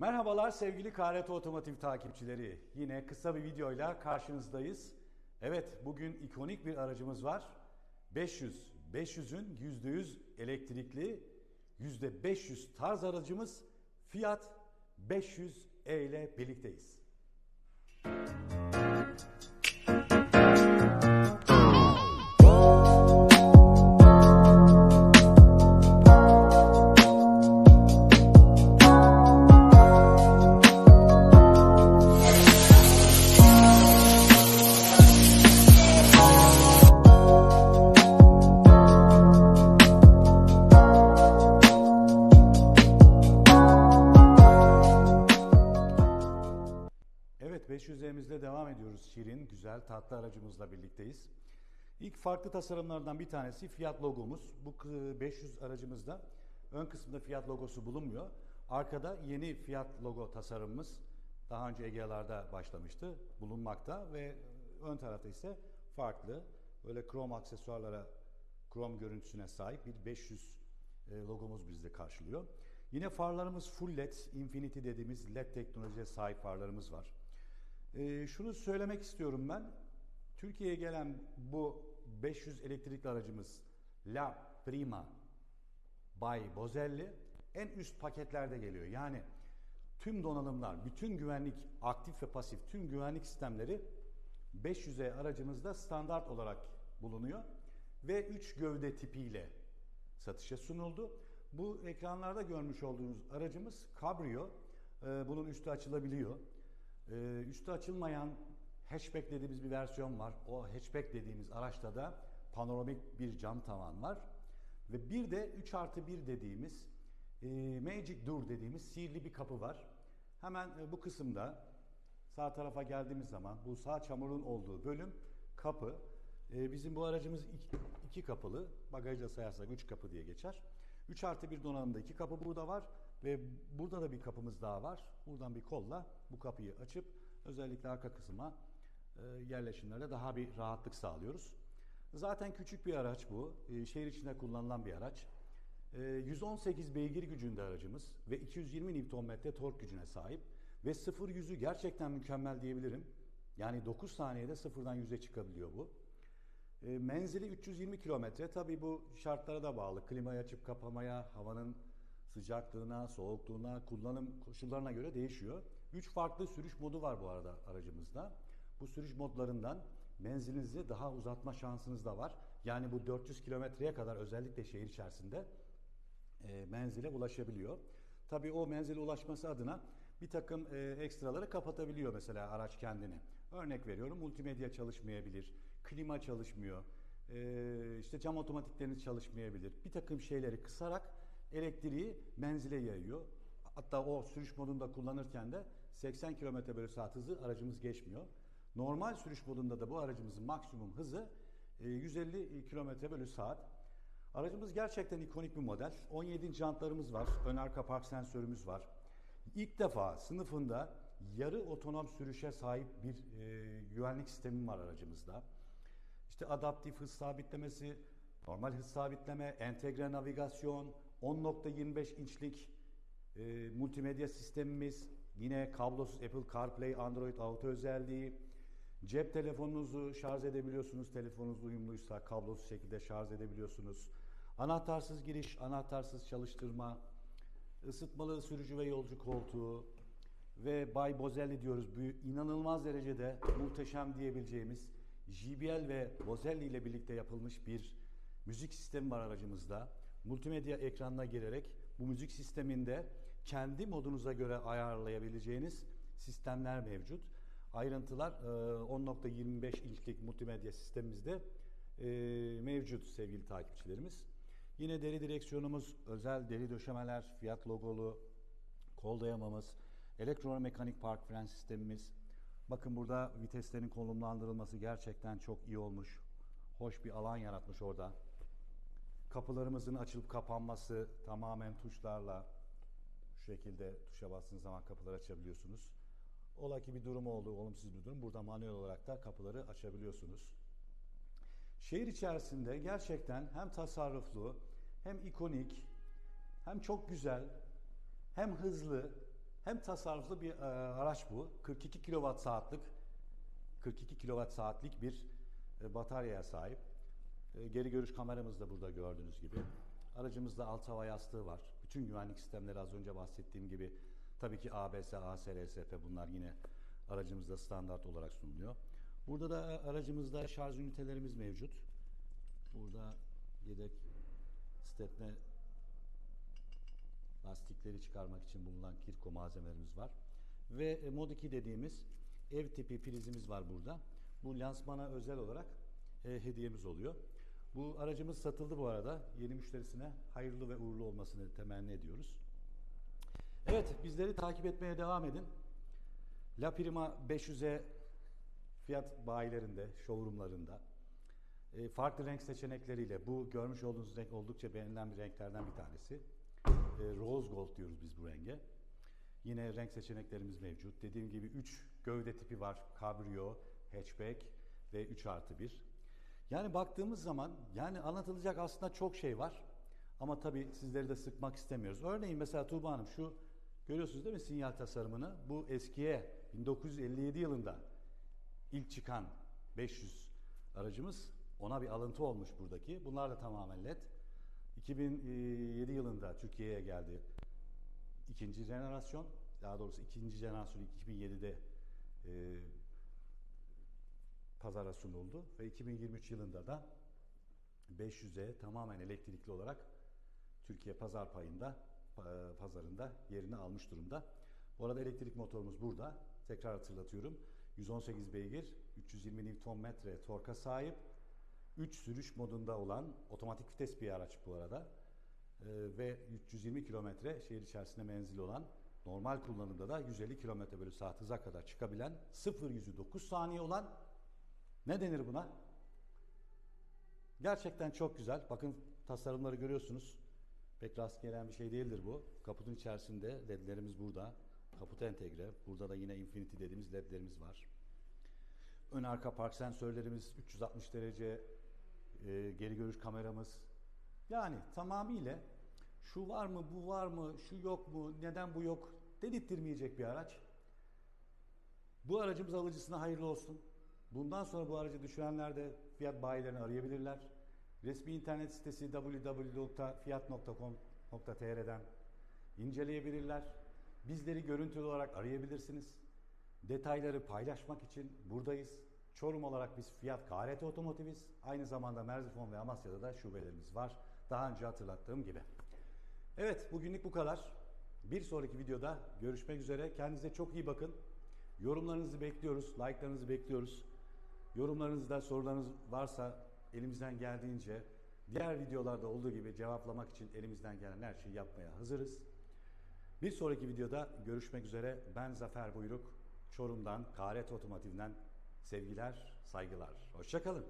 Merhabalar sevgili KRT Otomotiv takipçileri. Yine kısa bir videoyla karşınızdayız. Evet bugün ikonik bir aracımız var. 500. 500'ün %100 elektrikli, %500 tarz aracımız Fiat 500e ile birlikteyiz. Şirin, güzel, tatlı aracımızla birlikteyiz. İlk farklı tasarımlardan bir tanesi Fiat logomuz. Bu kı- 500 aracımızda ön kısımda Fiat logosu bulunmuyor. Arkada yeni Fiat logo tasarımımız daha önce Egea'larda başlamıştı, bulunmakta ve ön tarafta ise farklı böyle krom aksesuarlara, krom görüntüsüne sahip bir 500 e, logomuz bizde karşılıyor. Yine farlarımız full led, infinity dediğimiz led teknolojiye sahip farlarımız var. Ee, şunu söylemek istiyorum ben. Türkiye'ye gelen bu 500 elektrikli aracımız La Prima Bay Bozelli en üst paketlerde geliyor. Yani tüm donanımlar, bütün güvenlik, aktif ve pasif tüm güvenlik sistemleri 500'e aracımızda standart olarak bulunuyor ve 3 gövde tipiyle satışa sunuldu. Bu ekranlarda görmüş olduğunuz aracımız Cabrio. Ee, bunun üstü açılabiliyor. Ee, üstü açılmayan hatchback dediğimiz bir versiyon var. O hatchback dediğimiz araçta da panoramik bir cam tavan var. Ve bir de 3 artı 1 dediğimiz e, Magic Door dediğimiz sihirli bir kapı var. Hemen e, bu kısımda sağ tarafa geldiğimiz zaman bu sağ çamurun olduğu bölüm kapı. E, bizim bu aracımız iki, iki kapılı. Bagajda sayarsak 3 kapı diye geçer. 3 artı 1 donanımda iki kapı burada var. Ve burada da bir kapımız daha var. Buradan bir kolla bu kapıyı açıp özellikle arka kısma e, yerleşimlerde daha bir rahatlık sağlıyoruz. Zaten küçük bir araç bu. E, şehir içinde kullanılan bir araç. E, 118 beygir gücünde aracımız ve 220 Nm tork gücüne sahip. Ve 0-100'ü gerçekten mükemmel diyebilirim. Yani 9 saniyede sıfırdan 100'e çıkabiliyor bu. E, menzili 320 kilometre. Tabii bu şartlara da bağlı. Klimayı açıp kapamaya, havanın sıcaklığına, soğukluğuna, kullanım koşullarına göre değişiyor. Üç farklı sürüş modu var bu arada aracımızda. Bu sürüş modlarından menzilinizi daha uzatma şansınız da var. Yani bu 400 kilometreye kadar özellikle şehir içerisinde e, menzile ulaşabiliyor. Tabii o menzile ulaşması adına bir takım e, ekstraları kapatabiliyor mesela araç kendini. Örnek veriyorum multimedya çalışmayabilir, klima çalışmıyor, e, işte cam otomatikleriniz çalışmayabilir. Bir takım şeyleri kısarak elektriği menzile yayıyor. Hatta o sürüş modunda kullanırken de 80 km bölü saat hızı aracımız geçmiyor. Normal sürüş modunda da bu aracımızın maksimum hızı e, 150 km bölü saat. Aracımız gerçekten ikonik bir model. 17 jantlarımız var. Ön arka park sensörümüz var. İlk defa sınıfında yarı otonom sürüşe sahip bir e, güvenlik sistemi var aracımızda. İşte adaptif hız sabitlemesi, normal hız sabitleme, entegre navigasyon, 10.25 inçlik e, multimedya sistemimiz, yine kablosuz Apple CarPlay, Android Auto özelliği, cep telefonunuzu şarj edebiliyorsunuz, telefonunuz uyumluysa kablosuz şekilde şarj edebiliyorsunuz. Anahtarsız giriş, anahtarsız çalıştırma, ısıtmalı sürücü ve yolcu koltuğu ve Bay Bozelli diyoruz. Bu inanılmaz derecede muhteşem diyebileceğimiz JBL ve Bozelli ile birlikte yapılmış bir müzik sistemi var aracımızda. Multimedya ekranına girerek bu müzik sisteminde kendi modunuza göre ayarlayabileceğiniz sistemler mevcut. Ayrıntılar e, 10.25 inçlik multimedya sistemimizde e, mevcut sevgili takipçilerimiz. Yine deri direksiyonumuz, özel deri döşemeler, fiyat logolu, kol dayamamız, elektromekanik park fren sistemimiz. Bakın burada viteslerin konumlandırılması gerçekten çok iyi olmuş. Hoş bir alan yaratmış orada. Kapılarımızın açılıp kapanması tamamen tuşlarla şu şekilde tuşa bastığınız zaman kapıları açabiliyorsunuz. Ola ki bir durum oldu, olumsuz bir durum. Burada manuel olarak da kapıları açabiliyorsunuz. Şehir içerisinde gerçekten hem tasarruflu, hem ikonik, hem çok güzel, hem hızlı, Hem tasarruflu bir e, araç bu. 42 kilowatt saatlik 42 kilowatt saatlik bir e, bataryaya sahip. E, geri görüş kameramız da burada gördüğünüz gibi. Aracımızda alt hava yastığı var. Bütün güvenlik sistemleri az önce bahsettiğim gibi tabii ki ABS, ASRSP bunlar yine aracımızda standart olarak sunuluyor. Burada da e, aracımızda şarj ünitelerimiz mevcut. Burada yedek stepne lastikleri çıkarmak için bulunan kirko malzemelerimiz var. Ve e, Mod 2 dediğimiz ev tipi prizimiz var burada. Bu lansmana özel olarak e, hediyemiz oluyor. Bu aracımız satıldı bu arada. Yeni müşterisine hayırlı ve uğurlu olmasını temenni ediyoruz. Evet, bizleri takip etmeye devam edin. La Prima 500'e fiyat bayilerinde, showroomlarında e, farklı renk seçenekleriyle bu görmüş olduğunuz renk oldukça beğenilen bir renklerden bir tanesi. E, rose gold diyoruz biz bu renge. Yine renk seçeneklerimiz mevcut. Dediğim gibi 3 gövde tipi var. Cabrio, hatchback ve 3 artı 1. Yani baktığımız zaman yani anlatılacak aslında çok şey var. Ama tabii sizleri de sıkmak istemiyoruz. Örneğin mesela Tuğba Hanım şu görüyorsunuz değil mi sinyal tasarımını? Bu eskiye 1957 yılında ilk çıkan 500 aracımız ona bir alıntı olmuş buradaki. Bunlar da tamamen LED. 2007 yılında Türkiye'ye geldi ikinci jenerasyon. Daha doğrusu ikinci jenerasyon 2007'de e, pazara sunuldu ve 2023 yılında da 500'e tamamen elektrikli olarak Türkiye pazar payında pa- pazarında yerini almış durumda. Bu arada elektrik motorumuz burada. Tekrar hatırlatıyorum. 118 beygir, 320 Nm torka sahip. 3 sürüş modunda olan otomatik vites bir araç bu arada. Ee, ve 320 kilometre şehir içerisinde menzili olan normal kullanımda da 150 kilometre bölü saat hıza kadar çıkabilen 0 yüzü 9 saniye olan ne denir buna? Gerçekten çok güzel. Bakın tasarımları görüyorsunuz. Pek rast gelen bir şey değildir bu. Kaputun içerisinde ledlerimiz burada. Kaput entegre. Burada da yine Infinity dediğimiz ledlerimiz var. Ön arka park sensörlerimiz 360 derece e, geri görüş kameramız. Yani tamamıyla şu var mı, bu var mı, şu yok mu, neden bu yok dedirtmeyecek bir araç. Bu aracımız alıcısına hayırlı olsun. Bundan sonra bu aracı düşürenler de fiyat bayilerini arayabilirler. Resmi internet sitesi www.fiyat.com.tr'den inceleyebilirler. Bizleri görüntülü olarak arayabilirsiniz. Detayları paylaşmak için buradayız. Çorum olarak biz Fiyat KRT Otomotiviz. Aynı zamanda Merzifon ve Amasya'da da şubelerimiz var. Daha önce hatırlattığım gibi. Evet bugünlük bu kadar. Bir sonraki videoda görüşmek üzere. Kendinize çok iyi bakın. Yorumlarınızı bekliyoruz, like'larınızı bekliyoruz. Yorumlarınızda sorularınız varsa elimizden geldiğince diğer videolarda olduğu gibi cevaplamak için elimizden gelen her şeyi yapmaya hazırız. Bir sonraki videoda görüşmek üzere. Ben Zafer Buyruk. Çorum'dan, KRT Otomotiv'den sevgiler, saygılar. Hoşçakalın.